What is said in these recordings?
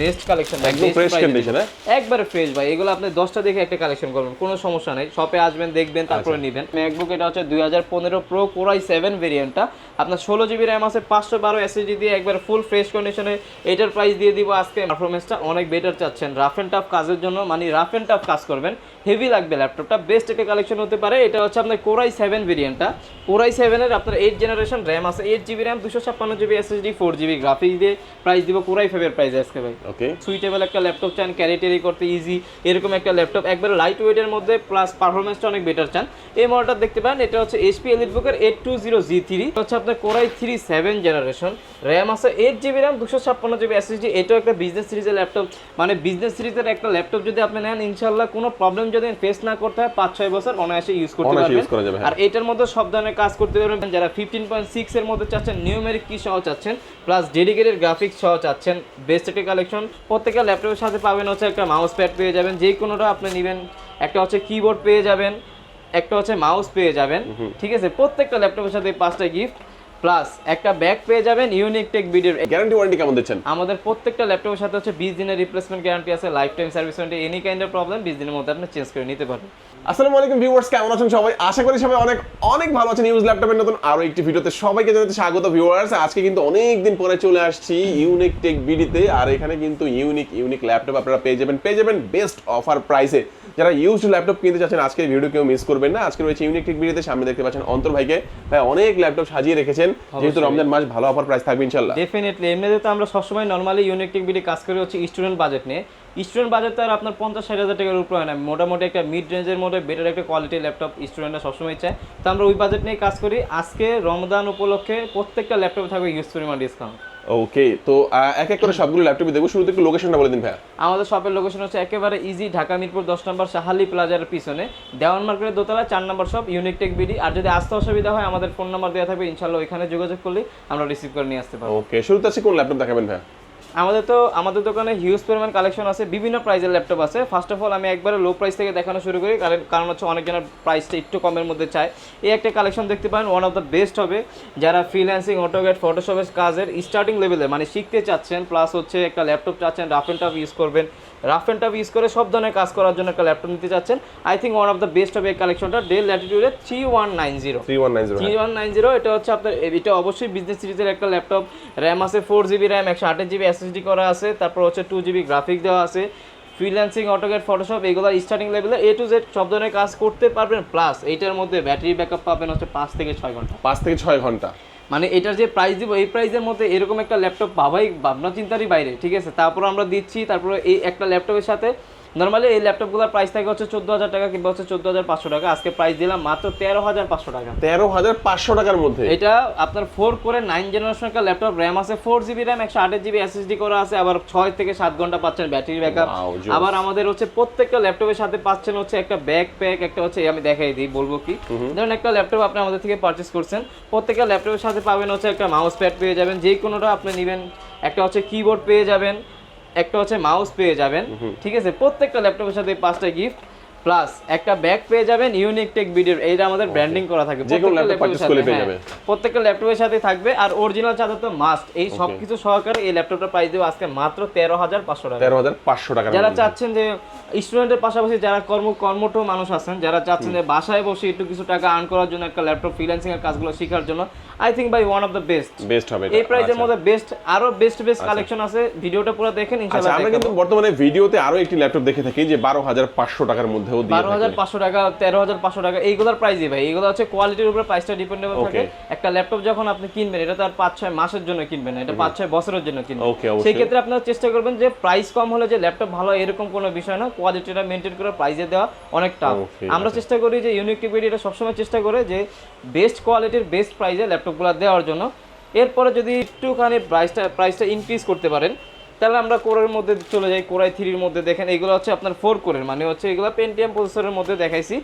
Best collection একদম fresh condition একবারে fresh ভাই এগুলো আপনি দশটা দেখে একটা কালেকশন করবেন কোনো সমস্যা নেই। শপে আসবেন দেখবেন তারপরে আচ্ছা। নেবেন। ম্যাকবুক এটা হচ্ছে দুই হাজার পনেরো প্রো কোরাই সেভেন ভেরিয়েন্টটা আপনার ষোলো জিবি র্যাম আছে পাঁচশো বারো এসএসডি দিয়ে একবার ফুল ফ্রেশ কন্ডিশনে এটার প্রাইস দিয়ে দিব আজকে। পারফরমেন্সটা অনেক বেটার চাচ্ছেন। রাফ অ্যান্ড টাফ কাজের জন্য মানে রাফ অ্যান্ড টাফ কাজ করবেন। হেভি লাগবে ল্যাপটপটা বেস্ট একটা কালেকশন হতে পারে। এটা হচ্ছে আপনার কোরাই সেভেন ভেরিয়েন্টটা কোরাই সেভেনের আপনার এইট জেনারেশন র্যাম আছে এইট জিবি র্যাম দুশো ছাপ্পান্ন GB SSD four GB graphics দিয়ে প্রাইস দিব। কোরাই ফাইভের প্রাইস আজকে ভাই। ওকে সুইটেবল একটা ল্যাপটপ চান ক্যারি ট্যারি করতে ইজি এরকম একটা ল্যাপটপ একবার লাইট ওয়েটের মধ্যে প্লাস পারফরমেন্সটা অনেক বেটার চান। এই মডেলটা দেখতে পান এটা হচ্ছে HP এলিটবুকের eight two zero G three হচ্ছে আপনার core i three seven generation RAM আছে এইট জিবি র্যাম দুশো ছাপ্পান্ন জিবি এসএসডি এটাও একটা বিজনেস সিরিজের ল্যাপটপ মানে বিজনেস সিরিজের একটা ল্যাপটপ যদি আপনি নেন ইনশাল্লাহ কোনো প্রবলেম যদি ফেস না করতে হয় পাঁচ ছয় বছর অনায়াসে ইউজ করতে পারবেন। হ্যাঁ। আর এটার মধ্যে সব ধরনের কাজ করতে পারবেন। যারা ফিফটিন পয়েন্ট সিক্স এর মধ্যে চাচ্ছেন নিউমেরিক কি সহ চাচ্ছেন প্লাস ডেডিকেটেড গ্রাফিক্স সহ চাচ্ছেন বেস্ট একটা কালেকশন প্রত্যেকটা ল্যাপটপের সাথে পাবেন হচ্ছে একটা মাউস প্যাড পেয়ে যাবেন। যে কোনোটা আপনি নেবেন একটা হচ্ছে কিবোর্ড পেয়ে যাবেন একটা হচ্ছে মাউস পেয়ে যাবেন। ঠিক আছে? প্রত্যেকটা ল্যাপটপের সাথে পাঁচটা গিফট প্লাস একটা ব্যাগ পেয়ে যাবেন ইউনিক টেক ভিডিওর গ্যারান্টি ওয়ারেন্টি কেমন দিচ্ছেন? আমাদের প্রত্যেকটা ল্যাপটপের সাথে হচ্ছে বিশ দিনের রিপ্লেসমেন্ট গ্যারান্টি আছে life time service warranty any kind of problem বিশ দিনের মধ্যে আপনি চেঞ্জ করে নিতে পারবেন। আসসালামু আলাইকুম ভিউয়ার্স কেমন আছেন সবাই? আশা করি সবাই অনেক অনেক ভালো আছেন। ইউজ ল্যাপটপের নতুন আরও একটি ভিডিওতে সবাইকে জানাতে স্বাগত ভিউয়ার্স আজকে কিন্তু অনেক দিন পরে চলে আসছি ইউনিক টেক বিডিতে আর এখানে কিন্তু ইউনিক ইউনিক ল্যাপটপ আপনারা পেয়ে যাবেন পেয়ে যাবেন বেস্ট অফার প্রাইসে যারা ইউজ ল্যাপটপ কিনতে চাচ্ছেন আজকের ভিডিও কেউ মিস করবেন না। আজকে রয়েছে ইউনিক টেক বিডিতে সামনে দেখতে পাচ্ছেন অন্তর ভাইকে। ভাই অনেক ল্যাপটপ সাজিয়ে রেখেছেন। যেহেতু রমজান মাস ভালো অফার প্রাইস থাকবে ইনশাল্লাহ ডেফিনেটলি এমনিতে তো আমরা সবসময় নর্মালি ইউনিক টেকবিডি কাজ করি হচ্ছে স্টুডেন্ট বাজেট নিয়ে। স্টুডেন্ট বাজেট তো আর আপনার পঞ্চাশ ষাট হাজার টাকার উপর হয় না। মোটামুটি একটা মিড রেঞ্জের মধ্যে বেটার একটা কোয়ালিটি ল্যাপটপ স্টুডেন্টরা সবসময় চায়। তো আমরা ওই বাজেট নিয়ে কাজ করি। আজকে রমদান উপলক্ষে প্রত্যেকটা ল্যাপটপে থাকবে ইউজ পরিমাণ ডিসকাউন্ট ওকে তো এক এক করে সবগুলো ল্যাপটপ দেখব। শুরুতে একটু লোকেশনটা বলে দিন ভাই আমাদের শপের লোকেশন হচ্ছে একেবারে ইজি ঢাকা মিরপুর দশ নম্বর সাহালি প্লাজার পিছনে। দেওয়ান মার্কেটের দোতলা চার নম্বর শপ ইউনিক টেক বিডি আর যদি আসতে অসুবিধা হয় আমাদের ফোন নাম্বার দেওয়া থাকবে ইনশাল্লাহ ওইখানে যোগাযোগ করলে আমরা রিসিভ করে নিয়ে আসতে পারব। ওকে শুরুতে আছে কোন ল্যাপটপ দেখাবেন ভাইয়া? আমাদের তো, আমাদের দোকানে হিউজ পরিমাণ কালেকশন আছে, বিভিন্ন প্রাইসের ল্যাপটপ আছে। ফার্স্ট অফ অল আমি একবারে লো প্রাইস থেকে দেখানো শুরু করি, কারণ কারণ হচ্ছে অনেকজনের প্রাইসটা একটু কমের মধ্যে চায়। এই একটা কালেকশন দেখতে পারেন ওয়ান অফ দ্য বেস্ট হবে। যারা ফ্রিল্যান্সিং অটোগ্যাট ফটোশপের কাজের স্টার্টিং লেভেলে মানে শিখতে চাচ্ছেন প্লাস হচ্ছে একটা ল্যাপটপ চাচ্ছেন রাফ অ্যান্ড টাফ ইউজ করবেন। রাফ অ্যান্ড টাফ ইউজ করে সব ধরনের কাজ করার জন্য একটা ল্যাপটপ নিতে চাচ্ছেন। I think one of the best হবে এই কালেকশনটা Dell ল্যাটিটিউডে three one nine zero three one nine zero three one nine zero এটা হচ্ছে আপনার এটা অবশ্যই বিজনেস সিরিজের একটা ল্যাপটপ র্যাম আছে ফোর জিবি র্যাম একশো আঠাশ জিবি এসএসডি করা আছে তারপর হচ্ছে টু জিবি গ্রাফিক দেওয়া আছে। ফ্রিল্যান্সিং অটোগেট ফটোশপ এগুলো স্টার্টিং লেভেলে এ টু জেড সব ধরনের কাজ করতে পারবেন। প্লাস এইটার মধ্যে ব্যাটারি ব্যাকআপ পাবেন হচ্ছে পাঁচ থেকে ছয় ঘণ্টা। পাঁচ থেকে ছয় ঘণ্টা। মানে এটার যে প্রাইস দিব, এই প্রাইসের মধ্যে এরকম একটা ল্যাপটপ পাবাই ভাবনা চিন্তারই বাইরে, ঠিক আছে? তারপর আমরা দিচ্ছি, তারপরে এই একটা ল্যাপটপের সাথে নর্মালি এই ল্যাপটপগুলোর প্রাইস থাকে হচ্ছে চোদ্দ হাজার টাকা কিংবা হচ্ছে চোদ্দ হাজার পাঁচশো টাকা। আজকে প্রাইস দিলাম মাত্র তেরো হাজার পাঁচশো টাকা। তেরো হাজার পাঁচশো টাকার মধ্যে? এটা আপনার ফোর করে নাইন জেনারেশন একটা ল্যাপটপ র্যাম আছে ফোর জিবি র্যাম একশো আঠাশ জিবি এসএসডি করা আছে আবার ছয় থেকে সাত ঘণ্টা পাচ্ছেন ব্যাটারি ব্যাকআপ। আবার আমাদের হচ্ছে প্রত্যেকটা ল্যাপটপের সাথে পাচ্ছেন হচ্ছে একটা ব্যাক প্যাক একটা হচ্ছে আমি দেখাই দিই বলব কি? ধরুন একটা ল্যাপটপ আপনি আমাদের থেকে পারচেস করছেন প্রত্যেকটা ল্যাপটপের সাথে পাবেন হচ্ছে একটা মাউস প্যাড পেয়ে যাবেন যে কোনোটা আপনি নেবেন একটা হচ্ছে কিবোর্ড পেয়ে যাবেন একটা হচ্ছে মাউস পেয়ে যাবেন। ঠিক আছে? প্রত্যেকটা ল্যাপটপের সাথে পাঁচটা গিফট প্লাস একটা ব্যাগ পেয়ে যাবেন ইউনিক টেক ভিডিওর এইটা আমাদের ব্র্যান্ডিং করা থাকে। প্রত্যেকটা ল্যাপটপের সাথে, হ্যাঁ। থাকবে। আর অরিজিনাল চার্জার তো মাস্ট এই সব কিছু সহকারে এই ল্যাপটপটা প্রাইস দেবো আজকে মাত্র তেরো হাজার পাঁচশো টাকা। তেরো হাজার পাঁচশো টাকার যারা চাচ্ছেন যে স্টুডেন্টের পাশাপাশি যারা কর্ম কর্মঠ মানুষ আছেন যারা চাচ্ছেন যে বাসায় বসে একটু কিছু টাকা আর্ন করার জন্য একটা ল্যাপটপ ফ্রিল্যান্সিং এর কাজগুলো শেখার জন্য I think by one of the best best হবে এই প্রাইসের আচ্ছা। মধ্যে বেস্ট আরও বেস্ট বেস্ট কালেকশন আছে। ভিডিওটা পুরো দেখেন আচ্ছা ইনশাআল্লাহ আমরা কিন্তু বর্তমানে ভিডিওতে আরও একটি ল্যাপটপ দেখে থাকি যে বারো হাজার পাঁচশো টাকার মধ্যেও দিয়ে হাজার। পাঁচশো টাকা তেরো হাজার পাঁচশো টাকা এইগুলোর প্রাইসই ভাই এগুলো হচ্ছে কোয়ালিটির উপরে প্রাইসটা ডিপেন্ডেবল থাকে। একটা ল্যাপটপ যখন আপনি কিনবেন এটা তো আর পাঁচ ছয় মাসের জন্য কিনবেন না এটা পাঁচ ছয় বছরের জন্য কিনবেন। সেই ক্ষেত্রে আপনারা চেষ্টা করবেন যে প্রাইস কম হলে যে ল্যাপটপ ভালো এরকম কোনো বিষয় না কোয়ালিটিটা মেনটেন করে প্রাইসে দেওয়া অনেক টাফ আমরা চেষ্টা করি যে ইউনিক টিভিটি এটা সবসময় চেষ্টা করে যে বেস্ট কোয়ালিটির বেস্ট প্রাইসে ল্যাপটপগুলো দেওয়ার জন্য। এরপরে যদি একটুখানি প্রাইসটা প্রাইসটা ইনক্রিজ করতে পারেন তাহলে আমরা কোরের মধ্যে চলে যাই, কোরাই থ্রির মধ্যে। দেখেন, এগুলো হচ্ছে আপনার ফোর কোরের মানে হচ্ছে এগুলো পেন্টিএম প্রসেসরের মধ্যে দেখাইছি।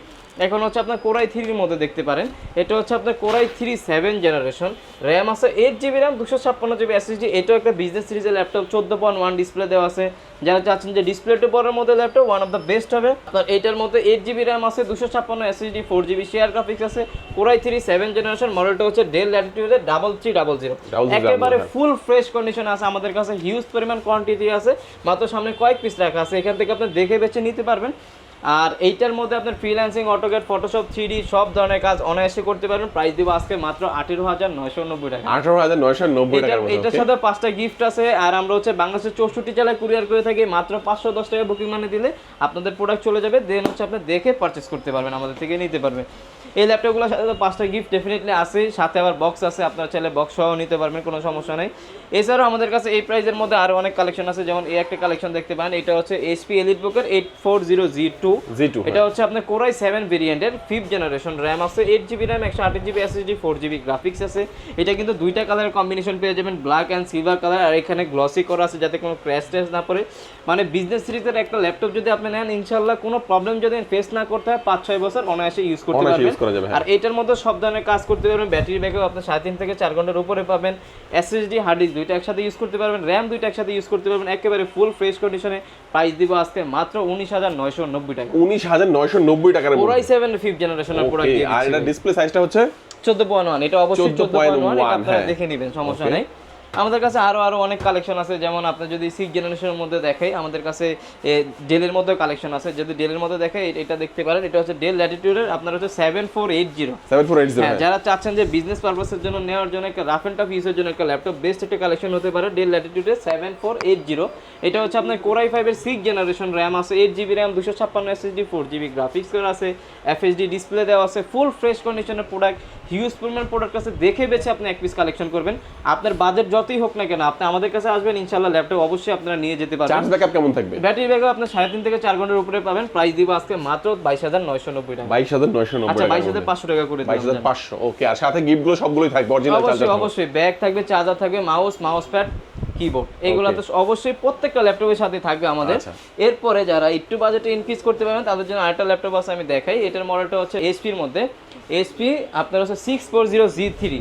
এখন হচ্ছে আপনার কোরাই থ্রির মধ্যে দেখতে পারেন। এটা হচ্ছে আপনার core i three seven generation RAM আছে এইট জিবি র্যাম দুশো ছাপ্পান্ন জিবি এসএসডি এটাও একটা বিজনেস সিরিজের ল্যাপটপ চোদ্দ পয়েন্ট ওয়ান ডিসপ্লে দেওয়া আছে। যারা চাচ্ছেন যে ডিসপ্লে টু পরের মধ্যে laptop one of the best হবে। আপনার এইটার মধ্যে এইট জিবি র্যাম আছে দুশো ছাপ্পান্ন SSD four GB share graphics আছে। Core i three seven generation মডেলটা হচ্ছে ডেল ল্যাটিটিউডের ডাবল থ্রি ডাবল জিরো একেবারে ফুল ফ্রেশ কন্ডিশন আছে। আমাদের কাছে হিউজ পরিমাণ কোয়ান্টিটি আছে। মাত্র সামনে কয়েক পিস রাখা আছে। এখান থেকে আপনি দেখে বেছে নিতে পারবেন। আর এইটার মধ্যে আপনার ফ্রিল্যান্সিং অটোকেট ফটোশপ থ্রি সব ধরনের কাজ অনায়াসে করতে পারেন প্রাইস দিব আজকে মাত্র আঠেরো হাজার নয়শো নব্বই টাকা। আঠেরো হাজার নয়শো নব্বই টাকা এটার সাথে পাঁচটা গিফট আছে আর আমরা হচ্ছে বাংলাদেশের চৌষট্টি জেলায় কুরিয়ার করে থাকি মাত্র পাঁচশো দশ টাকা বুকিং মানে দিলে আপনাদের প্রোডাক্ট চলে যাবে দেন হচ্ছে আপনি দেখে পারচেস করতে পারবেন আমাদের থেকে নিতে পারবেন। এই ল্যাপটপগুলোর সাথে তো পাঁচটা গিফট ডেফিনেটলি আছে সাথে আবার বক্স আছে আপনারা চাইলে বক্স সহ নিতে পারবেন কোনো সমস্যা নেই। এছাড়াও আমাদের কাছে এই প্রাইজের মধ্যে আরও অনেক কালেকশন আছে যেমন এই একটা কালেকশন দেখতে পান এটা হচ্ছে এইচপি এলিট বুকের eight four zero G two G two এটা হচ্ছে আপনার কোরাই সেভেন ভেরিয়েন্টের ফিফথ জেনারেশন র্যাম আছে এইট জিবি র্যাম একশো আট GB SSD four GB graphics আছে। এটা কিন্তু দুইটা কালারের কম্বিনেশন পেয়ে যাবেন ব্ল্যাক অ্যান্ড সিলভার কালার আর এখানে গ্লসি করা আছে যাতে কোনো ক্র্যাশ ট্যাশ না পড়ে। মানে বিজনেস সিরিজের একটা ল্যাপটপ যদি আপনি নেন ইনশাল্লাহ কোনো প্রবলেম যদি ফেস না করতে হয় পাঁচ ছয় বছর অনায়াসে ইউজ করতে পারবেন। করা যাবে, হ্যাঁ। আর এটার মধ্যে সব ধরনের কাজ করতে পারবেন ব্যাটারি ব্যাকআপ আপনি সাড়ে তিন থেকে চার ঘণ্টার উপরে পাবেন এসএসডি হার্ড ডিস্ক দুইটা একসাথে ইউজ করতে পারবেন র্যাম দুইটা একসাথে ইউজ করতে পারবেন একেবারে ফুল ফ্রেশ কন্ডিশনে প্রাইস দিব আজকে মাত্র উনিশ হাজার নয়শো নব্বই টাকা উনিশ হাজার নয়শো নব্বই টাকার মধ্যে কোরাই সেভেন ফিফথ জেনারেশনের প্রোডাক্ট আর এটা ডিসপ্লে সাইজটা হচ্ছে চোদ্দ পয়েন্ট ওয়ান এটা অবশ্যই চোদ্দ পয়েন্ট ওয়ান 14.1 আপনারা হ্যাঁ। দেখে নেবেন সমস্যা. নেই আমাদের কাছে আরও আরও অনেক কালেকশন আছে যেমন আপনি যদি সিক্স জেনারেশনের মধ্যে দেখাই আমাদের কাছে ডেলের মধ্যে কালেকশন আছে। যদি ডেলের মধ্যে দেখে এটা দেখতে পারেন এটা হচ্ছে ডেল ল্যাটিটিউডের আপনার হচ্ছে seven four eight zero seven four eight হ্যাঁ যারা চাচ্ছেন যে বিজনেস পারপাসের জন্য নেওয়ার জন্য একটা রাফ এন্ড টাফ ইউজের জন্য একটা ল্যাপটপ বেস্ট একটা কালেকশন হতে পারে ডেল ল্যাটিটিউডের সেভেন ফোর এইট জিরো এটা হচ্ছে আপনার কোরাই ফাইভের সিক্স জেনারেশন র্যাম আছে এইট জিবি র্যাম দুশো ছাপ্পান্ন এসএসডি ফোর জিবি গ্রাফিক্স আছে এফএসডি ডিসপ্লে দেওয়া আছে ফুল ফ্রেশ কন্ডিশনের প্রোডাক্ট হিউজ পরিমাণ প্রোডাক্ট আছে দেখে বেছে আপনি এক পিস কালেকশন করবেন। আপনার বাজেট যতই হোক না কেন আপনি আমাদের কাছে আসবেন ইনশাল্লাহ ল্যাপটপ অবশ্যই আপনারা নিয়ে যেতে পারবেন। চার্জ ব্যাকআপ কেমন থাকবে? ব্যাটারি ব্যাকআপ আপনার সাড়ে তিন থেকে চার ঘণ্টার উপরে পাবেন। প্রাইস দিব আজকে মাত্র বাইশ হাজার নয়শো নব্বই টাকা। বাইশ হাজার নয়শো নব্বই আচ্ছা টাকা বাইশ হাজার পাঁচশো টাকা করে দিলাম। হাজার পাঁচশো ওকে আর সাথে গিফটগুলো সবগুলোই থাকবে অরিজিনাল চার্জার অবশ্যই ব্যাগ থাকবে চার্জার থাকবে মাউস মাউস প্যাড কিবোর্ড এগুলো তো অবশ্যই প্রত্যেকটা ল্যাপটপের সাথে থাকবে আমাদের। আচ্ছা। এরপরে যারা একটু বাজেটে ইনক্রিজ করতে পারবেন তাদের জন্য আরেকটা ল্যাপটপ আছে আমি দেখাই। এটার মডেলটা হচ্ছে এইচপির মধ্যে। এইচপি আপনার হচ্ছে six four zero G three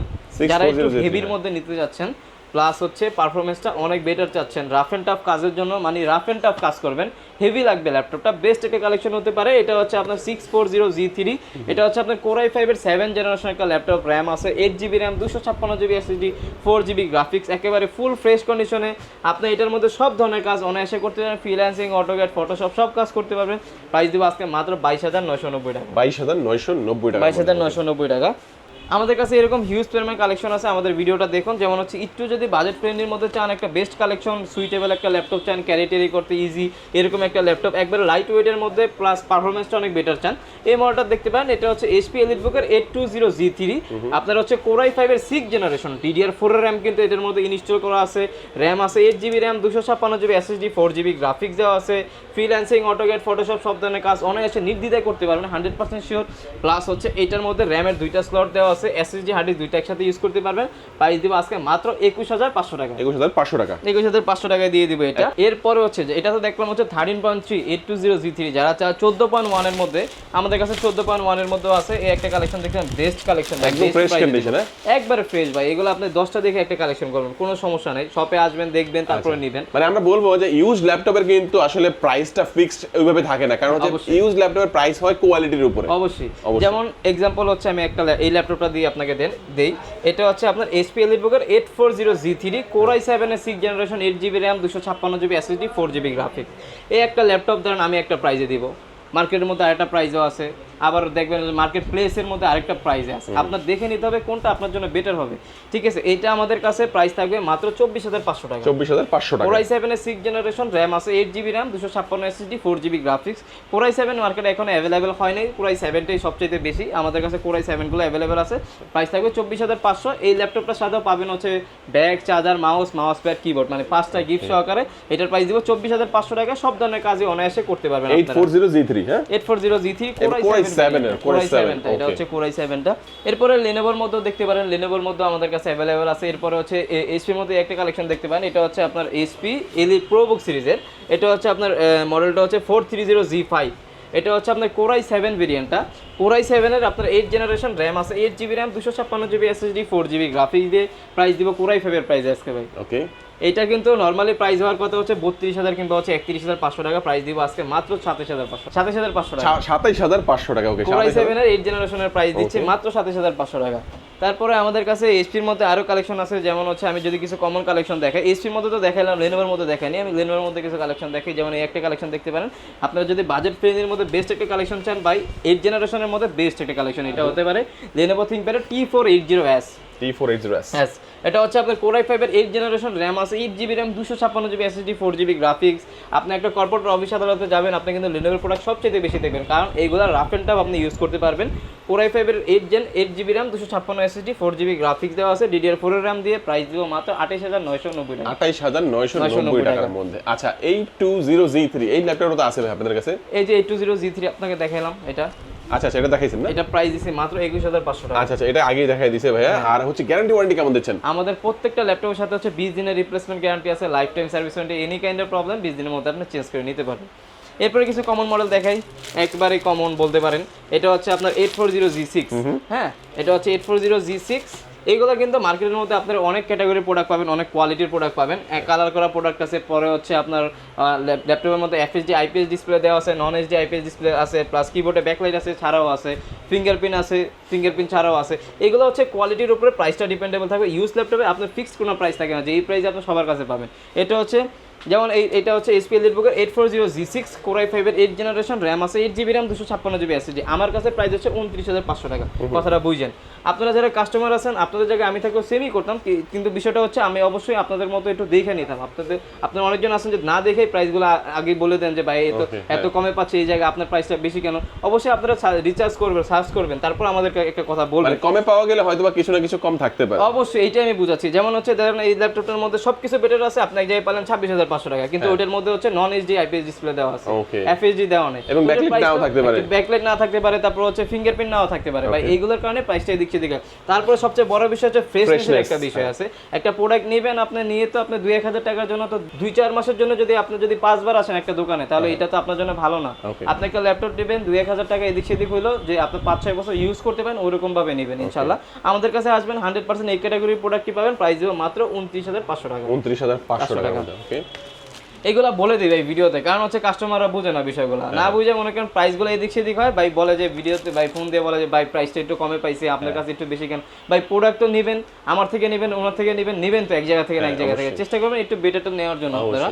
যারা একটু 6400 হেভির হ্যাঁ। মধ্যে নিতে যাচ্ছেন প্লাস হচ্ছে পারফরমেন্সটা অনেক বেটার চাচ্ছেন। রাফ এন্ড টাফ কাজের জন্য মানে রাফ এন্ড টাফ কাজ করবেন। হেভি লাগবে ল্যাপটপটা বেস্ট একটা কালেকশন হতে পারে। এটা হচ্ছে আপনার six four zero G three এটা হচ্ছে আপনার কোরাই ফাইভের সেভেন জেনারেশন একটা ল্যাপটপ র্যাম আছে এইট জিবি র্যাম দুশো ছাপ্পান্ন GB SSD four GB graphics একেবারে ফুল ফ্রেশ কন্ডিশনে আপনি এটার মধ্যে সব ধরনের কাজ অনায়াসে করতে পারবেন। ফ্রিল্যান্সিং অটোগেট ফটোশপ সব কাজ করতে পারবেন। প্রাইস দেবো আজকে মাত্র বাইশ হাজার নয়শো নব্বই টাকা। বাইশ হাজার নয়শো নব্বই টাকা। বাইশ হাজার নয়শো নব্বই টাকা। আমাদের কাছে এরকম হিউজ পরিমাণ কালেকশন আছে আমাদের ভিডিওটা দেখুন। যেমন হচ্ছে একটু যদি বাজেট ফ্রেন্ডলির মধ্যে চান একটা বেস্ট কালেকশন সুইটেবল একটা ল্যাপটপ চান ক্যারি ট্যারি করতে ইজি এরকম একটা ল্যাপটপ একবারে লাইট ওয়েটের মধ্যে প্লাস পারফরমেন্সটা অনেক বেটার চান। এই মডেলটা দেখতে পান এটা হচ্ছে এইচপি এলিট বুকের eight two zero G three আপনার হচ্ছে কোরাই ফাইভের সিক্স জেনারেশন ডিডিআর ফোরের র্যাম কিন্তু এটার মধ্যে ইনস্টল করা আছে। র্যাম আছে এইট জিবি র্যাম দুশো ছাপ্পান্ন GB SSD four GB graphics দেওয়া আছে। ফ্রিল্যান্সিং অটোগেট ফটোশপ সব ধরনের কাজ অনায়াসে নির্দ্বিধায় করতে পারবেন হান্ড্রেড পার্সেন্ট শিওর প্লাস হচ্ছে এটার মধ্যে র্যামের দুইটা স্লট দেওয়া আছে। এসএসডি হার্ড ডিস্ক দুইটা একসাথে ইউজ করতে পারবেন। প্রাইস দিব আজকে মাত্র একুশ হাজার পাঁচশো টাকা। একুশ হাজার পাঁচশো টাকা। একুশ হাজার পাঁচশো টাকায় দিয়ে দিব এটা। এরপরে হচ্ছে যে এটা তো দেখলাম হচ্ছে thirteen point three eight two zero G three যারা চায় চোদ্দ পয়েন্ট ওয়ানের মধ্যে আমাদের কাছে চোদ্দ পয়েন্ট ওয়ানের মধ্যেও আছে। এই একটা কালেকশন দেখলাম বেস্ট কালেকশন? একবারে ফ্রেশ ভাই এগুলো আপনি দশটা দেখে একটা কালেকশন করবেন কোনো সমস্যা নেই। শপে আসবেন দেখবেন তারপরে নেবেন। মানে আমরা বলব যে ইউজ ল্যাপটপের কিন্তু আসলে প্রাইসটা ফিক্সড ওইভাবে থাকে না। কারণ হচ্ছে। ইউজ ল্যাপটপের প্রাইস হয় কোয়ালিটির উপরে। অবশ্যই। যেমন এক্সাম্পল হচ্ছে আমি একটা এই ল্যাপটপটা দিয়ে আপনাকে দেন, দেই। এটা হচ্ছে আপনার এসপি বুকের eight four zero G three core i seven এর six generation eight GB RAM দুশো ছাপ্পান্ন GB SSD four GB graphic এই একটা ল্যাপটপ ধরেন, আমি একটা প্রাইজে দিব। মার্কেটের মধ্যে আরেকটা প্রাইজও আছে। আবার দেখবেন মার্কেট প্লেসের মধ্যে আরেকটা প্রাইজে আছে। আপনার দেখে নিতে হবে কোনটা আপনার জন্য বেটার হবে। ঠিক আছে? এটা আমাদের কাছে প্রাইস থাকবে মাত্র চব্বিশ হাজার পাঁচশো টাকা। চব্বিশ হাজার পাঁচশো টাকা। Core i six generation RAM আছে এইট জিবি র্যাম দুশো ছাপ্পান্ন SSD four GB graphics core i seven মার্কেটে এখন অ্যাভেলেবেল হয় নাই কোরাই সেভেনটাই সবচেয়ে বেশি। আমাদের কাছে কোরাই সেভেনগুলো অ্যাভেলেবেল আছে। প্রাইস থাকবে চব্বিশ হাজার পাঁচশো। এই ল্যাপটপটার সাথেও পাবেন হচ্ছে bag charger mouse mouse pad keyboard মানে পাঁচটা গিফট সহকারে। এটার প্রাইস দিব চব্বিশ হাজার পাঁচশো টাকা। সব ধরনের কাজে অনায়াসে করতে পারবেন eight four zero G three হ্যাঁ? Eight four zero G three core i Core i7 seven এর, Core কোরাই i7 সেভেনটা এটা okay. হচ্ছে কোরাই সেভেনটা এরপরে লেনোভোর মধ্যেও দেখতে পারেন লেনোভোর মধ্যে আমাদের কাছে অ্যাভেলেবেল আছে। এরপরে হচ্ছে এইচপির মধ্যে একটা কালেকশন দেখতে পারেন এটা হচ্ছে আপনার এইচপি এলি প্রোবুক সিরিজের। এটা হচ্ছে আপনার মডেলটা হচ্ছে four three zero G five এটা হচ্ছে আপনার কোরাই সেভেন ভেরিয়েন্টটা কোরাই সেভেনের আপনার এইট জেনারেশন র্যাম আছে। এইট জিবি র্যাম দুশো ছাপ্পান্ন GB SSD four GB graphics দিয়ে প্রাইস দিব। কোরাই ফাইভের প্রাইস আজকে ভাই। ওকে এটা কিন্তু নর্মালি প্রাইস হওয়ার কথা হচ্ছে বত্রিশ হাজার কিংবা হচ্ছে একত্রিশ হাজার পাঁচশো টাকা। প্রাইস দিব আজকে মাত্র সাতাশ হাজার পাঁচশো সাতাশ হাজার পাঁচশো টাকা। সাতাইশ হাজার পাঁচশো টাকা ওকে কোরাই সেভেনের এইট জেনারেশনের প্রাইস দিচ্ছে মাত্র সাতাশ হাজার পাঁচশো টাকা। তারপরে আমাদের কাছে এইচপির মধ্যে আরও কালেকশন আছে যেমন হচ্ছে আমি যদি কিছু কমন কালেকশন দেখাই এইচপির মধ্যে তো দেখাইলাম লেনোভোর মধ্যে দেখাইনি। আমি লেনোভোর মধ্যে কিছু কালেকশন দেখি যেমন এই একটা কালেকশন দেখতে পারেন। আপনারা যদি বাজেট ফ্রেন্ডের মধ্যে বেস্ট একটা কালেকশন চান বাই এইট জেনারেশনের মধ্যে বেস্ট একটা কালেকশন এটা হতে পারে Lenovo থিঙ্কপ্যাডের T four eight zero S T four eight zero S হ্যাঁ এটা হচ্ছে আপনার কোরাই ফাইভের এইট জেনারেশন র্যাম আছে এইট জিবি র্যাম দুশো ছাপ্পান্ন GB SSD four GB graphics আপনি একটা কর্পোরেট অফিস আদালতে যাবেন আপনি কিন্তু লিনোভোর প্রোডাক্ট সবচেয়ে বেশি দেখবেন কারণ এইগুলো রাফ অ্যান্ড টাফ আপনি ইউজ করতে পারবেন। কোরাই ফাইভের eight gen eight GB RAM দুশো ছাপ্পান্ন এসএসডি ফোর জিবি গ্রাফিক্স দেওয়া আছে ডিডিআর ফোরের র্যাম দিয়ে প্রাইস দিব মাত্র আঠাইশ হাজার নয়শো নব্বই টাকা। আঠাইশ হাজার নয়শো 990 নব্বই টাকার মধ্যে আচ্ছা eight two zero G three এই ল্যাপটপটা আছে ভাই আপনাদের কাছে? এই যে eight two zero G three আপনাকে দেখালাম এটা। আচ্ছা আচ্ছা এটা দেখাইছেন না? এটা প্রাইস দিছে মাত্র একুশ হাজার পাঁচশো টাকা। আচ্ছা আচ্ছা এটা আগেই দেখাই দিছে ভাইয়া। আর হচ্ছে গ্যারান্টি ওয়ারেন্টি কেমন দিচ্ছেন? আমাদের প্রত্যেকটা ল্যাপটপের সাথে হচ্ছে বিশ দিনের রিপ্লেসমেন্ট গ্যারান্টি আছে life time service warranty any kind of problem বিশ দিনের মধ্যে আপনি চেঞ্জ করে নিতে পারবেন। এরপরে কিছু কমন মডেল দেখাই একবারে কমন বলতে পারেন। এটা হচ্ছে আপনার eight four zero G six হ্যাঁ এটা হচ্ছে eight four zero G six এইগুলো কিন্তু মার্কেটের মধ্যে আপনার অনেক ক্যাটাগরির প্রোডাক্ট পাবেন, অনেক কোয়ালিটির প্রোডাক্ট পাবেন। কালার করা প্রোডাক্ট আছে, পরে হচ্ছে আপনার ল্যাপটপের মধ্যে এফএসডি আইপিএস ডিসপ্লে দেওয়া আছে নন এইচডি আইপিএস ডিসপ্লে আছে প্লাস কিবোর্ডে ব্যাকলাইট আছে ছাড়াও আছে ফিঙ্গারপ্রিন্ট আছে ফিঙ্গারপ্রিন্ট ছাড়াও আছে। এগুলো হচ্ছে কোয়ালিটির উপরে প্রাইসটা ডিপেন্ডেবল থাকবে। ইউজ ল্যাপটপে আপনার ফিক্সড কোনো প্রাইস থাকে না যে এই প্রাইস আপনি সবার কাছে পাবেন। এটা হচ্ছে যেমন এই এটা হচ্ছে HP এলিটবুকের eight four zero G six core i ফাইভের এইট জেনারেশন র্যাম আছে এইট জিবি র্যাম দুশো ছাপ্পান্ন জিবি এসএসডি আমার কাছে প্রাইস হচ্ছে উনত্রিশ হাজার পাঁচশো টাকা। কথাটা বুঝছেন? আপনারা যারা কাস্টমার আছেন আপনাদের জায়গায় আমি থাকলেও সেমই করতাম কিন্তু বিষয়টা হচ্ছে আমি অবশ্যই আপনাদের মতো একটু দেখে নিতাম। আপনাদের আপনার অনেকজন আছেন যে না দেখেই প্রাইসগুলো আগে বলে দেন যে ভাই এত এত কমে পাচ্ছে এই জায়গায় আপনার প্রাইসটা বেশি কেন? অবশ্যই আপনারা রিচার্জ করবেন সার্চ করবেন তারপর আমাদেরকে একটা কথা মানে বলবেন কমে পাওয়া গেলে হয়তো বা কিছু না কিছু কম থাকতে পারে। অবশ্যই এইটাই আমি বুঝাচ্ছি। যেমন হচ্ছে ধরেন এই ল্যাপটপটার মধ্যে সবকিছু বেটার আছে আপনি এক জায়গায় পালেন ছাব্বিশ হাজার পাঁচশো টাকা। কিন্তু ওটার মধ্যে হচ্ছে নন এইচডি আইপিএস ডিসপ্লে দেওয়া আছে. এফএসডি দেওয়া নেই। এবং backlit নাও থাকতে পারে। ব্যাকলাইট না থাকতে পারে তারপর হচ্ছে ফিঙ্গারপ্রিন্ট নাও থাকতে পারে। ভাই এইগুলোর কারণে প্রাইসটা এদিক সেদিকে তারপরে সবচেয়ে বড় বিষয় হচ্ছে ফ্রেশনেসের একটা বিষয় আছে। একটা প্রোডাক্ট নেবেন আপনি নিয়ে তো আপনি দুই এক হাজার টাকার জন্য তো দুই চার মাসের জন্য যদি আপনি যদি পাঁচবার আসেন একটা দোকানে তাহলে এটা তো আপনার জন্য ভালো না। আপনি একটা ল্যাপটপ নেবেন দুই এক হাজার টাকা এদিক সেদিক হইল যে আপনি পাঁচ ছয় বছর ইউজ করতে পারেন ওরকম ভাবে নেবেন ইনশাল্লাহ আমাদের কাছে আসবেন হান্ড্রেড পার্সেন্ট এই ক্যাটাগরির প্রোডাক্টই পাবেন? প্রাইস দেবো মাত্র উনত্রিশ হাজার পাঁচশো টাকা। উনত্রিশ হাজার পাঁচশো টাকা। ওকে এগুলা বলে দিই ভাই ভিডিওতে কারণ হচ্ছে কাস্টমাররা বুঝে না বিষয়গুলো। না বুঝে মনে করেন প্রাইসগুলো এদিক সেদিক হয় ভাই বলে যে ভিডিওতে ভাই ফোন দিয়ে বলে যে ভাই প্রাইসটা একটু কমে পাইছি আপনার কাছে একটু বেশি কেন? ভাই প্রোডাক্ট তো নেবেন আমার থেকে নেবেন ওনার থেকে নেবেন নেবেন তো এক জায়গা থেকে এক হ্যাঁ, জায়গা থেকে। চেষ্টা করবেন একটু বেটারটা নেওয়ার জন্য আপনারা।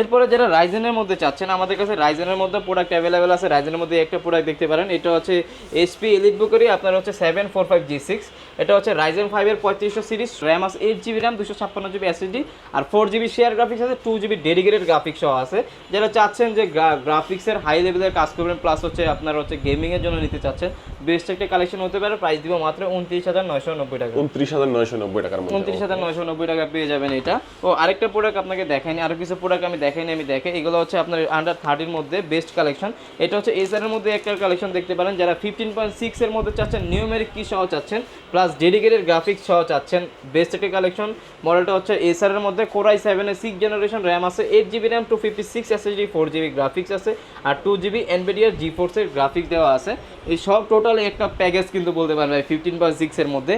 এরপরে যারা রাইজেনের মধ্যে চাচ্ছেন আমাদের কাছে রাইজেনের মধ্যে প্রোডাক্ট অ্যাভেলেবেল আছে। রাইজেনের মধ্যে একটা প্রোডাক্ট দেখতে পারেন এটা হচ্ছে এসপি এলিট বুকেরই আপনার হচ্ছে seven four five G six এটা হচ্ছে রাইজেন ফাইভের পঁয়ত্রিশশো সিরিজ র্যাম আছে এইট জিবি র্যাম দুশো ছাপ্পান্ন জিবি এসএসডি আর ফোর জিবি শেয়ার গ্রাফিক্স আছে টু জিবি ডেডিকেটেড গ্রাফিক্স সহ আছে। যারা চাচ্ছেন যে গ্রাফিক্সের হাই লেভেলের কাজ করবেন প্লাস হচ্ছে আপনার হচ্ছে গেমিংয়ের জন্য নিতে চাচ্ছেন বেস্ট একটা কালেকশন হতে পারে প্রাইস দিব মাত্র উনত্রিশ হাজার নয়শো নব্বই টাকা। উনত্রিশ হাজার নয়শো নব্বই টাকার উনত্রিশ হাজার নয়শো নব্বই টাকা পেয়ে যাবেন এটা। ও আরেকটা প্রোডাক্ট আপনাকে দেখাইনি আরও কিছু প্রোডাক্ট আমি দেখাইনি আমি দেখে এগুলো হচ্ছে আপনার আন্ডার থার্টির মধ্যে বেস্ট কালেকশন এটা হচ্ছে এসআর এর মধ্যে একটা কালেকশন দেখতে পারেন যারা ফিফটিন পয়েন্ট সিক্স এর মধ্যে চাচ্ছেন নিউমেরিক কি সহ চাচ্ছেন প্লাস ডেডিকেটেড গ্রাফিক্স সহ চাচ্ছেন। বেস্ট একটি কালেকশন মডেলটা হচ্ছে এসআরের মধ্যে কোরাই সেভেনের সিক্স জেনারেশন র্যাম আছে। Eight GB RAM two fifty six SSD four GB graphics আছে। আর টু জিবি এনবিডিআর জি ফোর্সের গ্রাফিক্স দেওয়া আছে। এই সব টোটাল একটা প্যাকেজ কিন্তু বলতে পারেন ফিফটিন পয়েন্ট সিক্সের মধ্যে।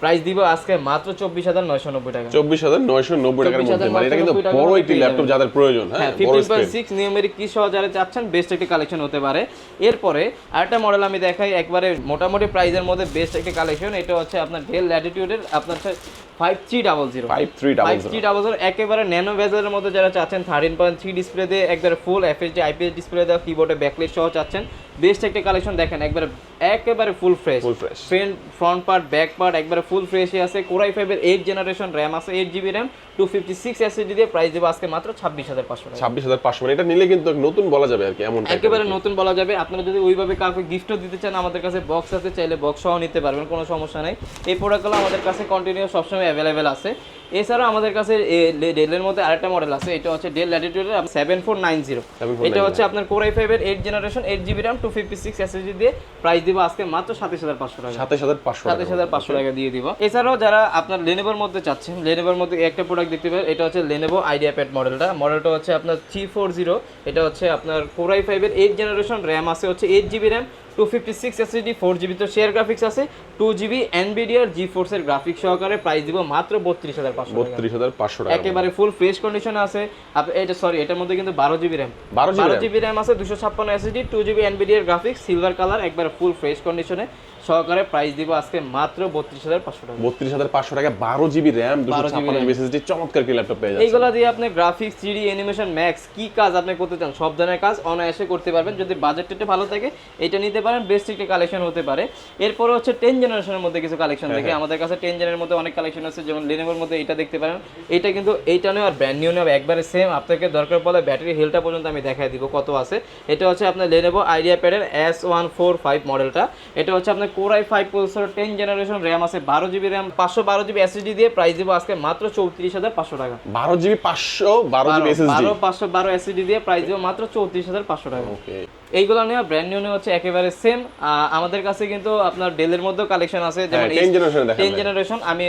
প্রাইস দিব আজকে মাত্র চব্বিশ হাজার নয়শো নব্বই টাকা। চব্বিশ হাজার নয়শো নব্বই টাকার মধ্যে মানে এটা কিন্তু বড় একটি ল্যাপটপ যাদের প্রয়োজন হ্যাঁ হ্যাঁ বড় fifteen point screen। Six numeric key সহ যারা চাচ্ছেন বেস্ট একটা কালেকশন হতে পারে। এরপরে আরেকটা মডেল আমি দেখাই একবারে মোটামুটি প্রাইসের মধ্যে বেস্ট একটা কালেকশন এটা হচ্ছে আপনার ডেল ল্যাটিটিউডের আপনার five three double zero five three double zero একেবারে ন্যানো মধ্যে যারা চাচ্ছেন থার্টিন পয়েন্ট থ্রি একবারে ফুল এফএসডি আইপিএস ডিসপ্লে দেওয়া কিবোর্ডে ব্যাকলাইট সহ চাচ্ছেন। বেস্ট একটা কালেকশন দেখেন একবারে একেবারে full fresh. Front front part back part একবারে ফুল ফ্রেশই আছে। কোরাই ফাইভের এইট জেনারেশন র্যাম আছে eight GB RAM two fifty six SSD দিয়ে প্রাইস দেবো আজকে মাত্র ছাব্বিশ হাজার পাঁচশো ছাব্বিশ হাজার পাঁচশো এটা নিলে কিন্তু নতুন বলা যাবে আর কি এমন একেবারে নতুন বলা যাবে। আপনারা যদি ওইভাবে কাউকে গিফটও দিতে চান আমাদের কাছে বক্স আছে চাইলে বক্স সহ নিতে পারবেন কোনো সমস্যা নেই। এই প্রোডাক্টগুলো আমাদের কাছে কন্টিনিউ সবসময় অ্যাভেলেবেল আছে। এছাড়াও আমাদের কাছে ডেলের মধ্যে আরেকটা মডেল আছে এটা হচ্ছে ডেল ল্যাটিটিউডের সেভেন ফোর নাইন জিরো এটা হচ্ছে আপনার কোরাই ফাইভের eight generation eight GB RAM two fifty six SSD দিয়ে প্রাইস দিব আজকে মাত্র সাতাশ হাজার পাঁচশো টাকা। সাতাশ হাজার পাঁচশো সাতাশ হাজার পাঁচশো টাকা দিয়ে দিব। এছাড়াও যারা আপনার লেনেভোর মধ্যে চাচ্ছেন লেনেভোর মধ্যে একটা প্রোডাক্ট দেখতে পাবেন এটা হচ্ছে লেনেভো আইডিয়া প্যাড মডেলটা মডেলটা হচ্ছে আপনার থ্রি ফোর জিরো এটা হচ্ছে আপনার কোরাই ফাইভের এইট জেনারেশন র্যাম আছে হচ্ছে eight GB RAM two fifty six SSD four GB তো শেয়ার গ্রাফিক্স আছে টু জিবি এনবিডিআর জি ফোর্সের গ্রাফিক্স সহকারে প্রাইস দিব মাত্র বত্রিশ হাজার বত্রিশ হাজার পাঁচশো টাকা একেবারে ফুল ফ্রেশ কন্ডিশন আছে। এটা সরি এটার মধ্যে কিন্তু বারো জিবি র্যাম 12 বারো জিবি র্যাম আছে দুশো ছাপ্পান্ন SSD two GB Nvidia graphics silver colour একবার ফুল ফ্রেশ কন্ডিশনে সহকারে প্রাইস দিব আজকে মাত্র বত্রিশ হাজার পাঁচশো টাকা। বত্রিশ হাজার পাঁচশো টাকা বারো জিবি র্যাম দুশো ছাপ্পান্ন জিবি এসএসডি চমৎকার ল্যাপটপ পেয়ে এইগুলা দিয়ে আপনি গ্রাফিক্স থ্রি অ্যানিমেশন ম্যাক্স কি কাজ আপনি করতে চান সব ধরনের কাজ অনায়াসে করতে পারবেন। যদি বাজেটটা ভালো থাকে এটা নিতে পারেন বেস্ট একটা কালেকশন হতে পারে। এরপরে হচ্ছে টেন জেনারেশনের মধ্যে কিছু কালেকশন হ্যাঁ, দেখে। আমাদের কাছে টেন জেনের মধ্যে অনেক কালেকশন আছে যেমন লেনেভোর মধ্যে এটা দেখতে পারেন। এটা কিন্তু এইটা নেওয়া ব্র্যান্ড নিউ নেওয়া একবারে সেম আপনাকে দরকার পড়লে ব্যাটারি হেলটা পর্যন্ত আমি দেখাই দিব কত আছে। এটা হচ্ছে আপনার লেনেভো আইডিয়া প্যাডের এস ওয়ান ফোর ফাইভ মডেলটা এটা হচ্ছে আপনার core i five processor ten generation RAM আছে বারো জিবি র্যাম পাঁচশো বারো জিবি এসএসডি দিয়ে প্রাইস দিব আজকে মাত্র চৌত্রিশ হাজার পাঁচশো টাকা। বারো জিবি পাঁচশো বারো জিবি বারো পাঁচশো বারো এসএসডি দিয়ে প্রাইস দিব মাত্র চৌত্রিশ হাজার পাঁচশো টাকা। ওকে এইগুলো নেওয়া ব্র্যান্ড নিউ নেওয়া হচ্ছে একেবারে সেম আমাদের কাছে কিন্তু আপনার ডেলের মধ্যেও কালেকশন আছে যেমন টেন জেনারেশন দেখা টেন জেনারেশন আমি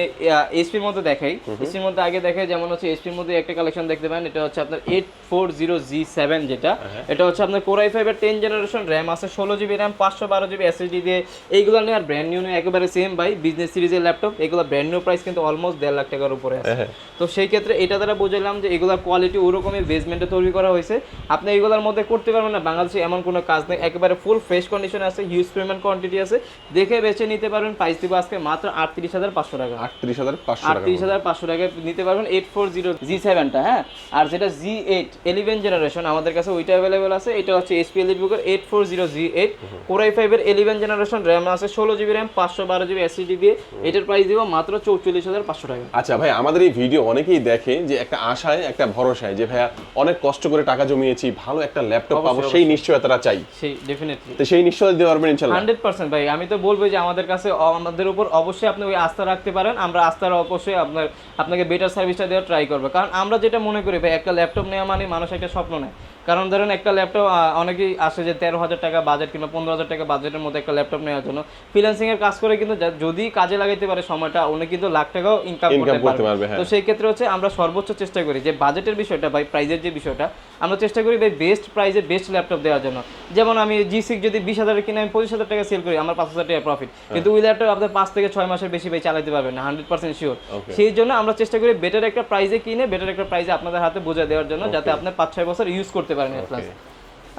এইচপির মধ্যে দেখাই। এইচপির মধ্যে আগে দেখাই যেমন হচ্ছে এইচপির মধ্যে একটা কালেকশন দেখতে পারেন এটা হচ্ছে আপনার eight four zero G seven যেটা। হ্যাঁ। এটা হচ্ছে আপনার কোরাই ফাইভের টেন জেনারেশন র্যাম আছে ষোলো জিবি র্যাম পাঁচশো বারো জিবি এসএসডি দিয়ে। এইগুলো নেওয়ার ব্র্যান্ড নিউ নেওয়া একেবারে সেম ভাই বিজনেস সিরিজের ল্যাপটপ এগুলো ব্র্যান্ড নিউ প্রাইস কিন্তু অলমোস্ট দেড় লাখ টাকার উপরে আছে। হ্যাঁ। তো সেই ক্ষেত্রে এটা দ্বারা বুঝলাম যে এগুলোর কোয়ালিটি ওরকমই বেসমেন্টে তৈরি করা হয়েছে। আপনি এগুলোর মধ্যে করতে পারবেন না বাংলাদেশে এমন কোনো কাজ নেই। একেবারে ফুল ফ্রেশ কন্ডিশনে আছে হিউজ পরিমাণ কোয়ান্টিটি আছে। দেখে বেছে নিতে পারবেন প্রাইস দিব আজকে মাত্র আটত্রিশ হাজার পাঁচশো টাকা। আটত্রিশ হাজার পাঁচশো আটত্রিশ হাজার পাঁচশো টাকা নিতে পারবেন এইট ফোর জিরো জি সেভেনটা হ্যাঁ? আর যেটা জি এইট এলিভেন জেনারেশন আমাদের কাছে ওইটা অ্যাভেলেবেল আছে। এটা হচ্ছে এসপি এলিট বুকের eight four zero G eight core i ফাইভের এলিভেন জেনারেশন র্যাম আছে ষোলো জিবি র্যাম পাঁচশো বারো জিবি এসিডি দিয়ে। এটার প্রাইস দিব মাত্র চৌচল্লিশ হাজার পাঁচশো টাকা। আচ্ছা ভাই আমাদের এই ভিডিও অনেকেই দেখে যে একটা আশায় একটা ভরসায় যে ভাইয়া অনেক কষ্ট করে টাকা জমিয়েছি ভালো একটা ল্যাপটপ পাবো সেই নিশ্চয়তাটা চাই। সেই ডেফিনেটলি তো সেই নিশ্চয়তা দিতে পারবেন হান্ড্রেড পার্সেন্ট ভাই আমি তো বলব যে আমাদের কাছে আমাদের উপর অবশ্যই আপনি ওই আস্থা রাখতে পারেন। আমরা আস্থার অবশ্যই আপনার আপনাকে বেটার সার্ভিসটা দেওয়ার ট্রাই করব। কারণ আমরা যেটা মনে করি ভাই একটা ল্যাপটপ নেওয়া মানে মানুষ একটা স্বপ্ন নেয়। কারণ ধরেন একটা ল্যাপটপ অনেকেই আসে যে তেরো হাজার টাকা বাজেট কিংবা পনেরো হাজার টাকা বাজেটের মধ্যে একটা ল্যাপটপ নেওয়ার জন্য। ফ্রিল্যান্সিং এর কাজ করে কিন্তু যদি কাজে লাগাইতে পারে সময়টা উনি কিন্তু লাখ টাকাও ইনকাম করতে পারবে। পারবে, হ্যাঁ। তো সেই ক্ষেত্রে হচ্ছে আমরা সর্বোচ্চ চেষ্টা করি যে বাজেটের বিষয়টা ভাই প্রাইজের যে বিষয়টা আমরা চেষ্টা করি ভাই বেস্ট প্রাইজে বেস্ট ল্যাপটপ দেওয়ার জন্য। যেমন আমি জি সিক্স যদি বিশ হাজারের কিনে আমি পঁচিশ হাজার টাকা সেল করি আমার পাঁচ হাজার টাকা প্রফিট কিন্তু ওই ল্যাপটপ আপনার পাঁচ থেকে ছয় মাসের বেশি ভাই চালাতে পারবেন না হান্ড্রেড পার্সেন্ট শিওর সেই জন্য আমরা চেষ্টা করি বেটার একটা প্রাইজে কিনে বেটার একটা প্রাইজে আপনাদের হাতে বোঝা দেওয়ার জন্য যাতে আপনার পাঁচ ছয় বছর ইউজ করতে পারেন প্লাস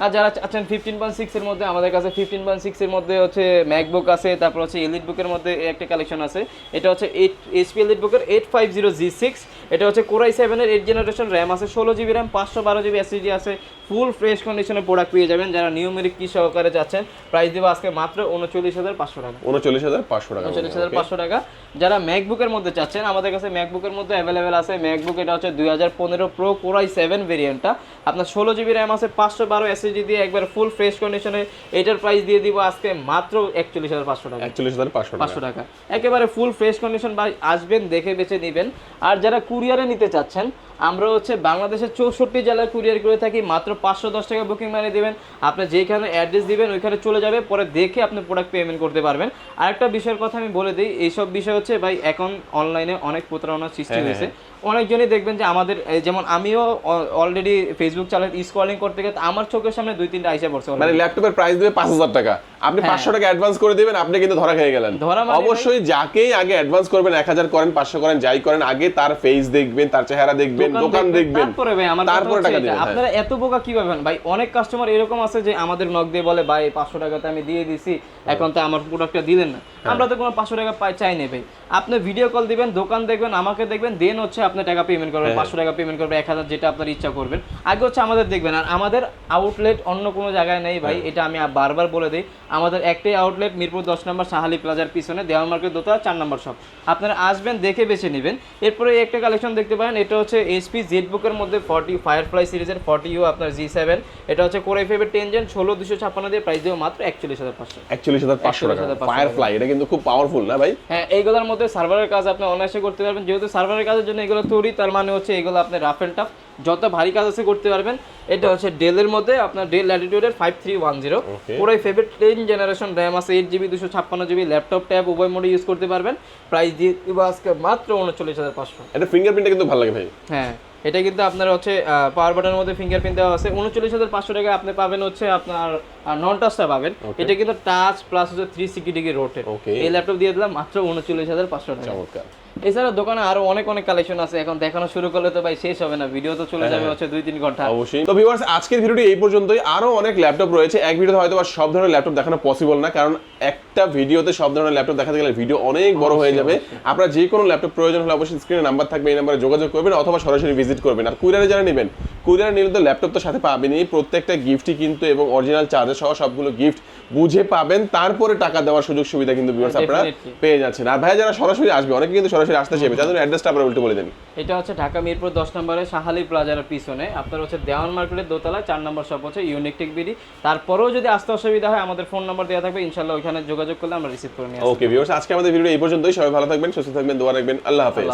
আর যারা আছেন ফিফটিন পয়েন্ট সিক্সের মধ্যে আমাদের কাছে ফিফটিন পয়েন্ট সিক্সের মধ্যে হচ্ছে ম্যাকবুক আছে তারপর হচ্ছে এলিট বুকের মধ্যে একটা কালেকশন আছে। এটা হচ্ছে এইট এইচপি এলিট বুকের eight five zero G six এটা হচ্ছে কোরাই সেভেনের এইট জেনারেশন র্যাম আছে ষোলো জিবি র্যাম পাঁচশো বারো জিবি এসএসডি আছে ফুল ফ্রেশ কন্ডিশনে প্রোডাক্ট পেয়ে যাবেন যারা নিউমেরিক কি সহকারে চাচ্ছেন প্রাইস দেবো আজকে মাত্র উনচল্লিশ হাজার পাঁচশো টাকা। উনচল্লিশ হাজার পাঁচশো টাকা উনচল্লিশ হাজার পাঁচশো টাকা। যারা ম্যাকবুকের মধ্যে চাচ্ছেন আমাদের কাছে ম্যাকবুকের মধ্যে অ্যাভেলেবেল আছে। ম্যাকবুক এটা হচ্ছে দুই হাজার পনেরো প্রো কোরাই সেভেন ভেরিয়েন্টটা আপনার ষোলো জিবি র্যাম আছে পাঁচশো বারো এসএসডি দিয়ে একবার ফুল ফ্রেশ কন্ডিশনে এটার প্রাইস দিয়ে দিব আজকে মাত্র একচল্লিশ হাজার পাঁচশো টাকা। একচল্লিশ হাজার পাঁচশো টাকা। পাঁচশো টাকা। একেবারে ফুল ফ্রেশ কন্ডিশন বা আসবেন দেখে বেছে নেবেন। আর যারা কুরিয়ারে নিতে চাচ্ছেন আমরা হচ্ছে বাংলাদেশের চৌষট্টি জেলায় কুরিয়ার করে থাকি মাত্র পাঁচশো দশ টাকা বুকিং মানিয়ে দেবেন। আপনি যেখানে অ্যাড্রেস দিবেন ওইখানে চলে যাবে পরে দেখে আপনি প্রোডাক্ট পেমেন্ট করতে পারবেন। আরেকটা বিষয়ের কথা আমি বলে দিই এইসব বিষয় হচ্ছে ভাই এখন অনলাইনে অনেক প্রতারণার সৃষ্টি হ্যাঁ, হয়েছে। অনেকজনই দেখবেন যে আমাদের যেমন আমিও অলরেডি ফেসবুক চালাই স্ক্রলিং করতে গেলে আমার চোখের সামনে দুই তিনটা আইসা পড়ছে মানে ল্যাপটপের প্রাইস দেবে পাঁচ হাজার টাকা। আপনি হ্যাঁ। পাঁচশো টাকা অ্যাডভান্স করে দিবেন আপনি কিন্তু ধরা খেয়ে গেলেন। মানে অবশ্যই যাকেই আগে অ্যাডভান্স করবেন এক হাজার করেন পাঁচশো করেন যাই করেন আগে তার ফেস দেখবেন তার চেহারা দেখবেন দোকান দেখবেন তারপরে টাকা দিবেন হ্যাঁ। আপনারা এত বোকা কীভাবে হন ভাই অনেক কাস্টমার এরকম আছে যে আমাদের নক দিয়ে বলে ভাই পাঁচশো টাকাতে আমি দিয়ে দিছি এখন তো আমার প্রোডাক্টটা দিলেন না। হ্যাঁ। আমরা তো কোনো পাঁচশো টাকা চাই ভাই। আপনি ভিডিও কল দিবেন দোকান দেখবেন আমাকে দেখবেন দেন হচ্ছে আপনি টাকা পেমেন্ট করবেন হ্যাঁ। পাঁচশো টাকা পেমেন্ট করবেন এক হাজার যেটা আপনার ইচ্ছা করবেন। আগে হচ্ছে আমাদের দেখবেন আর আমাদের আউটলেট অন্য কোনো জায়গায় নেই হ্যাঁ। ভাই এটা আমি বারবার বলে দিই আমাদের একটাই আউটলেট মিরপুর দশ নম্বর সাহালি প্লাজার পিছনে দেওয়াল মার্কেট দোতলা চার নম্বর শপ আপনারা আসবেন দেখে বেছে নেবেন। এরপরে একটা কালেকশন দেখতে পারেন এটা হচ্ছে এইচপি জেড বুকের মধ্যে ফর্টি ফায়ারফ্লাই সিরিজের ফর্টি ইউ আপনার জি সেভেন এটা হচ্ছে কোরাই ফাইভের টেন জেন ষোলো দুশো ছাপ্পান্ন দিয়ে প্রাইস দেবো মাত্র একচল্লিশ হাজার পাঁচশো। একচল্লিশ হাজার পাঁচশো টাকা। 41,500 ফায়ার ফ্লাই এটা কিন্তু খুব পাওয়ারফুল না ভাই? হ্যাঁ এইগুলোর মধ্যে সার্ভারের কাজ আপনি অনায়াসে করতে পারবেন যেহেতু সার্ভারের কাজের জন্য এগুলো তৈরি তার মানে হচ্ছে এগুলো আপনি রাফ অ্যান্ড টাফ যত ভারী কাজ আছে করতে পারবেন। এটা হচ্ছে ডেলের মধ্যে আপনার ডেল ল্যাটিটিউডের ফাইভ থ্রি ওয়ান জিরো. পুরোই ফেভারিট টেন জেনারেশন র্যাম আছে এইট জিবি দুশো ছাপ্পান্ন জিবি ল্যাপটপ ট্যাব উভয় মোডে ইউজ করতে পারবেন। প্রাইস দিয়ে দিব আজকে মাত্র উনচল্লিশ হাজার পাঁচশো। এটা ফিঙ্গারপ্রিন্টটা কিন্তু ভালো লাগে ভাই। হ্যাঁ এটা কিন্তু আপনার হচ্ছে পাওয়ার বাটনের মধ্যে ফিঙ্গারপ্রিন্ট দেওয়া আছে। উনচল্লিশ হাজার পাঁচশো টাকা আপনি পাবেন হচ্ছে আপনার নন টাচটা পাবেন। এটা কিন্তু টাচ প্লাস হচ্ছে থ্রি সিক্সটি ডিগ্রি Okay. এই ল্যাপটপ দিয়ে দিলাম মাত্র উনচল্লিশ হাজার পাঁচশো টাকা। এছাড়া দোকানে আরও অনেক অনেক কালেকশন আছে। এখন দেখানো শুরু করলে তো ভাই শেষ হবে না। ভিডিও তো চলে যাবে হচ্ছে দুই তিন ঘণ্টা। অবশ্যই। তো ভিউয়ার্স আজকের ভিডিওটি এই পর্যন্তই। আরও অনেক ল্যাপটপ রয়েছে। এক ভিডিওতে হয়তো বা সব ধরনের ল্যাপটপ দেখানো পসিবল না। কারণ একটা ভিডিওতে সব ধরনের ল্যাপটপ দেখাতে গেলে ভিডিও অনেক বড় হয়ে যাবে। আপনার যে কোনো ল্যাপটপ প্রয়োজন হলে অবশ্যই স্ক্রিনে নাম্বার থাকবে এই নাম্বারে যোগাযোগ করবেন অথবা সরাসরি ভিজিট করবেন। আর কুরিয়ারে যারা নেবেন কুরিয়ারে নিলে তো ল্যাপটপ তো সাথে পাবেনই। প্রত্যেকটা গিফটই কিন্তু এবং অরিজিনাল চার্জার সহ সবগুলো গিফট বুঝে পাবেন। তারপরে টাকা দেওয়ার সুযোগ সুবিধা কিন্তু ভিউয়ার্স আপনারা পেয়ে যাচ্ছেন। আর ভাই যারা সরাসরি আসবে অনেকে কিন্তু সরাসরি আসতে চাইবে। তাদের অ্যাড্রেসটা আপনারা উল্টে বলে দেন। এটা হচ্ছে ঢাকা মিরপুর দশ নম্বরে সাহালি প্লাজার পিছনে। আপনার হচ্ছে দেওয়ান মার্কেটের দোতলা চার নম্বর শপ হচ্ছে ইউনিক টেক বিডি তারপরেও যদি আসতে অসুবিধা হয় আমাদের ফোন নাম্বার দেওয়া থাকবে। ইনশাল্লাহ ওইখানে যোগাযোগ করলে আমরা রিসিভ করে নিয়ে আসব ওকে ভিউয়ার্স আজকে আমাদের ভিডিও এই পর্যন্তই। সবাই ভালো থাকবেন সুস্থ থাকবেন দোয়া রাখবেন। আল্লাহ হাফেজ।